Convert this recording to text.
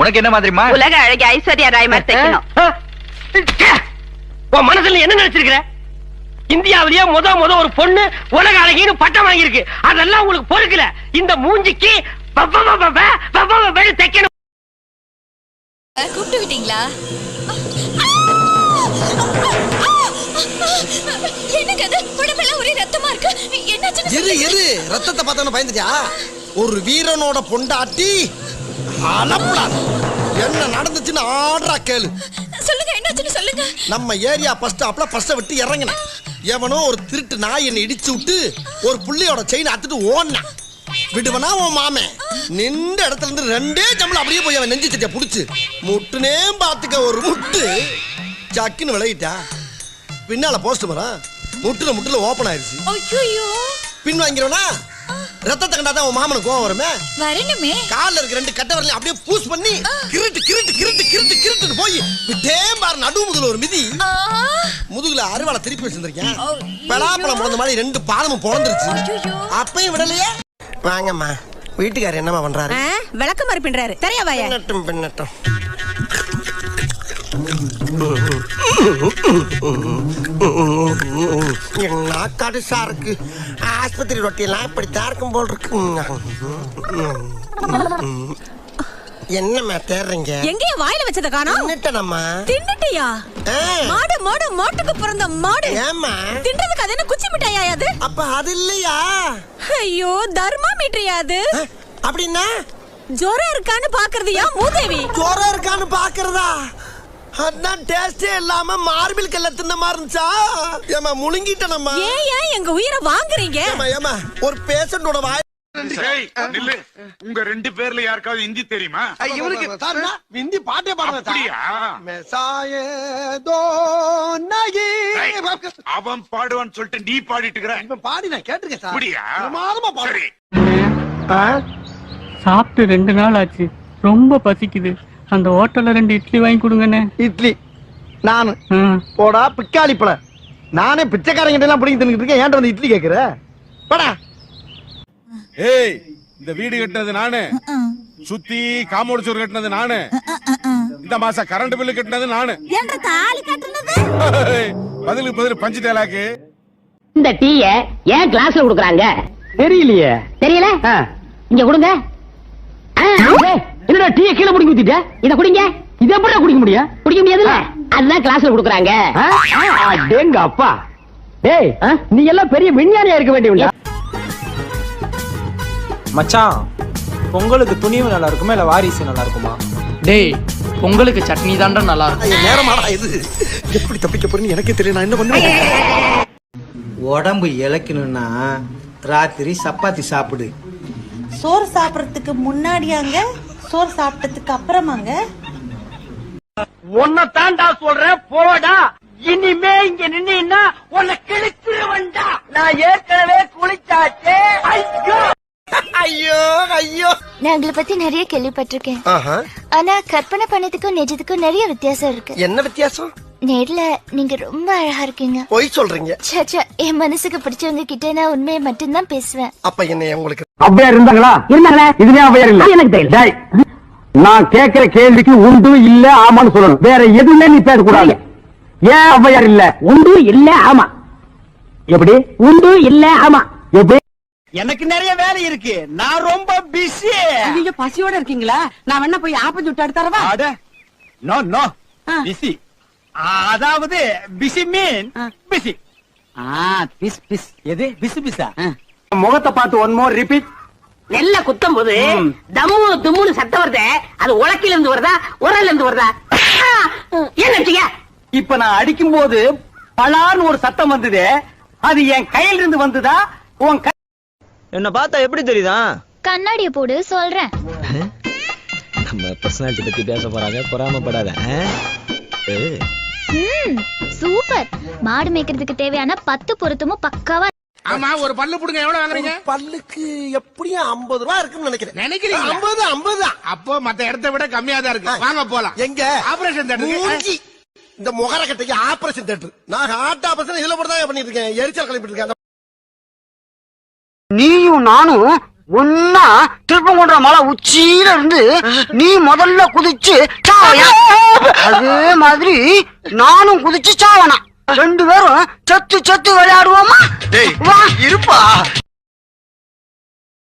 உனக்கு என்ன மாதிரிமா உலக அழகி ஐஸ்வர்யா ராய் மாதிரி தைக்கணும். உன் மனசுல என்ன நினைச்சிருக்கிற? இந்தியாவிலேயே முத முத ஒரு பொண்ணு உலக அழகின்னு பட்டம் வாங்கியிருக்கு. அதெல்லாம் உங்களுக்கு பொறுக்கல. இந்த மூஞ்சிக்கு தைக்கணும். கூப்பிட்டு விட்டீங்களா? என்னங்க அது உடம்பெல்லாம் ஒரே ரத்தமா இருக்கு. என்னாச்சுன்னு இரு இரு ரத்தத்தை பார்த்தவன பயந்துட்டியா? ஒரு வீரனோட பொண்டாட்டி அளப்படாது என்ன நடந்துச்சுன்னு ஆடுறா கேளு. சொல்லுங்க என்னாச்சுன்னு சொல்லுங்க. நம்ம ஏரியா ஃபர்ஸ்ட் அப்பல ஃபர்ஸ்ட் விட்டு இறங்கினேன். எவனோ ஒரு திருட்டு நாய் என்னை இடிச்சு விட்டு ஒரு புள்ளியோட செயின் அத்துட்டு ஓடினான் விடுவனா உன் மாமன். நின்ற இடத்துல இருந்து ரெண்டே சம்பளம் அப்படியே போய் அவன் நெஞ்சு சட்டிய புடிச்சு முட்டுனே பாத்துக்க ஒரு முட்டு. சக்குன்னு விளையிட்டா பின்னால போஸ்ட் மரம் முட்டுல முட்டுல ஓபன் ஆயிருச்சு. பின் வாங்கிறவனா ரத்தத்தை கண்டாதான் உன் மாமனுக்கு கோவம் வருமே? வரணுமே. கால்ல இருக்க ரெண்டு கட்ட வரலையும் அப்படியே பூஸ் பண்ணி கிருட்டு கிருட்டு கிருட்டு கிருட்டு கிருட்டுன்னு போய் விட்டே பாரு நடு முதுகுல ஒரு மிதி. முதுகுல அருவாளை திருப்பி வச்சிருந்திருக்கேன். பலாப்பழம் பிறந்த மாதிரி ரெண்டு பாதமும் பிறந்துருச்சு. அப்பையும் விடலையே? வாங்கம்மா வீட்டுக்காரர் என்னம்மா பண்றாரு? விளக்க மாதிரி பின்றாரு. தெரியவாயா பின்னட்டும் பின்னட்டும். கடுசா இருக்கு ஆஸ்பத்திரி ரொட்டியெல்லாம் இப்படித்தான் இருக்கும் போல் இருக்கு. என்னம்மா தேடுறீங்க? எங்கேய வாயில வச்சத காணோம்? தின்னுட்டேனம்மா. தின்னுட்டியா. மாடு மாடு மாட்டுக்கு பிறந்த மாடு. ஏம்மா? தின்றதுக்கு அது என்ன குச்சி மிட்டாயா அது? அப்ப அது இல்லையா? ஐயோ தர்மா மீட்டரியா அது? அப்படின்னா? ஜோரம் இருக்கான்னு பாக்குறதுயா மூதேவி? ஜோரம் இருக்கான்னு பாக்குறதா அதான் டேஸ்டே இல்லாம மார்பிள் கல்ல தின்ன மாதிரி இருந்துச்சா? ஏமா முழுங்கிட்டனம்மா ஏன் ஏன் எங்க உயிரை வாங்குறீங்க? ஏமா ஏமா ஒரு பேஷண்டோட வாய். உங்க ரெண்டு பேர்ல யாருக்காவது ஹிந்தி தெரியுமா? இவருக்கு ஹிந்தி பாட்டே ஏய், அவன் பாடுவான்னு சொல்லிட்டு நீ பாடிட்டு இருக்கிற. பாடி நான் கேட்டிருக்கேன் சார். அப்படியா? பிரமாதமா பாடு. சரி. சாப்பிட்டு ரெண்டு நாள் ஆச்சு. ரொம்ப பசிக்குது. அந்த ஹோட்டல்ல ரெண்டு இட்லி வாங்கி கொடுங்கண்ணே. இட்லி. நானு. போடா பிக்காளி பழ நானே பிச்சைக்காரங்கிட்ட எல்லாம் பிடிங்கி தின்னுட்டு இருக்கேன். ஏன்டா வந்து இட்லி கேக்குற? போடா. ஏய் இந்த வீடு கட்டினது நானு. சுத்தி காம்பவுண்ட் சுவர் கட்டினது நானு. இந்த மாசம் கரண்ட் பில்லு கட்டினது நானு. பதிலுக்கு பதில் பஞ்சு தேலாக்கு. இந்த டீய ஏன் கிளாஸ்ல குடுக்குறாங்க? தெரியலையே. தெரியல? ஆ. இங்க கொடுங்க. என்னடா டீ கீழே பிடிங்கி ஊத்திட்ட? இத குடிங்க. இது எப்படி குடிக்க முடியும்? குடிக்க முடியாதுல்ல? அதுதான் கிளாஸ்ல குடுக்குறாங்க. ஆ? அடேங்க அப்பா. டேய் நீ எல்லாம் பெரிய விஞ்ஞானியா இருக்க வேண்டியவன்டா. மச்சான் பொங்கலுக்கு துணிவு நல்லா இருக்குமா இல்ல வாரிசு நல்லா இருக்குமா? டேய் பொங்கலுக்கு சட்னி தாண்டா நல்லா இருக்கும். நேரமாடா இது. எப்படி தப்பிக்க போறேன்னு எனக்கே தெரியல நான் என்ன பண்ணுவேன்? உடம்பு இழைக்கணும்னா ராத்திரி சப்பாத்தி சாப்பிடு. சோறு சாப்பிடறதுக்கு முன்னாடியாங்க சோறு சாப்பிட்டதுக்கு அப்புறமாங்க. உன்னை தாண்டா சொல்றேன் போடா. இனிமே இங்க நின்னா உன்னை கிழிச்சிருவன்டா. நான் ஏற்கனவே குளிச்சாச்சே. ஐயோ. ஐயோ ஐயோ. நான் உங்களை பத்தி நிறைய கேள்விப்பட்டிருக்கேன். ஆனா கற்பனை பண்ணதுக்கும் நிஜத்துக்கும் நிறைய வித்தியாசம் இருக்கு. என்ன வித்தியாசம்? நேர்ல நீங்க ரொம்ப அழகா இருக்கீங்க. பொய் சொல்றீங்க. சச்சா என் மனசுக்கு பிடிச்சவங்க கிட்ட நான் உண்மையை மட்டும்தான் பேசுவேன். அப்ப என்ன உங்களுக்கு? அவ்வையார் இருந்தாங்களா? இருந்தாங்களே? இதுவே அவ்வையார் இல்ல எனக்கு தெரியல. நான் கேக்குற கேள்விக்கு உண்டு இல்ல ஆமான்னு சொல்லணும். வேற எதுவுமே நீ பேசக்கூடாது. ஏன் ஔவையார் இல்ல? உண்டு இல்ல ஆமா. எப்படி? உண்டு இல்ல ஆமா. எப்படி? எனக்கு நிறைய வேலை இருக்கு. நான் ரொம்ப பிஸி நீங்க பசியோட இருக்கீங்களா? நான் வேணா போய் ஆப்பம் சுட்டு எடுத்துறவா அட நோ நோ பிஸி அதாவது பிஸி மீன் பிஸி பிஸ் பிஸ். எது? பிசு பிசா? முகத்தை பார்த்து ஒன் மோர் ரிப்பீட் நெல்ல குத்தும் போது தம்மு தும்முன்னு சத்தம் வருதே அது உலக்கில இருந்து வருதா? உரல்ல இருந்து வருதா என்ன இப்ப நான் அடிக்கும் போது பலான்னு ஒரு சத்தம் வந்தது. அது என் கையில இருந்து வந்ததா? உன் கை என்ன பார்த்தா எப்படி தெரியுதா? கண்ணாடிய போடு சொல்றேன். நம்ம பர்சனாலிட்டி பத்தி பேச போறாங்க பொறாமப்படாத சூப்பர். மாடு மேய்க்கிறதுக்கு தேவையான பத்து பொருத்தமும் பக்காவா ஆமா ஒரு பல்லு புடுங்க. எவ்வளவு வாங்குறீங்க? பல்லுக்கு எப்படியும் ஐம்பது ரூபா இருக்குன்னு நினைக்கிறேன். நினைக்கிறீங்க ஐம்பது ஐம்பது அப்போ மத்த இடத்தை விட கம்மியா தான் இருக்கு. வாங்க போலாம். எங்க? ஆபரேஷன் தேட்டருக்கு மூஞ்சி. இந்த முகர கட்டைக்கு ஆபரேஷன் தேட்டர் நான் ஹார்ட் ஆபரேஷன் இதுல போட்டு தான் பண்ணிட்டு இருக்கேன் எரிச்சல் கிளப்பிட்டு இருக்கேன் நீயும் நானும் ஒன்னா திருப்பங்குன்ற மலை உச்சியில இருந்து நீ முதல்ல குதிச்சு அதே மாதிரி நானும் குதிச்சு சாவனா ரெண்டு பேரும் சத்து சத்து விளையாடுவோமா? இருப்பா.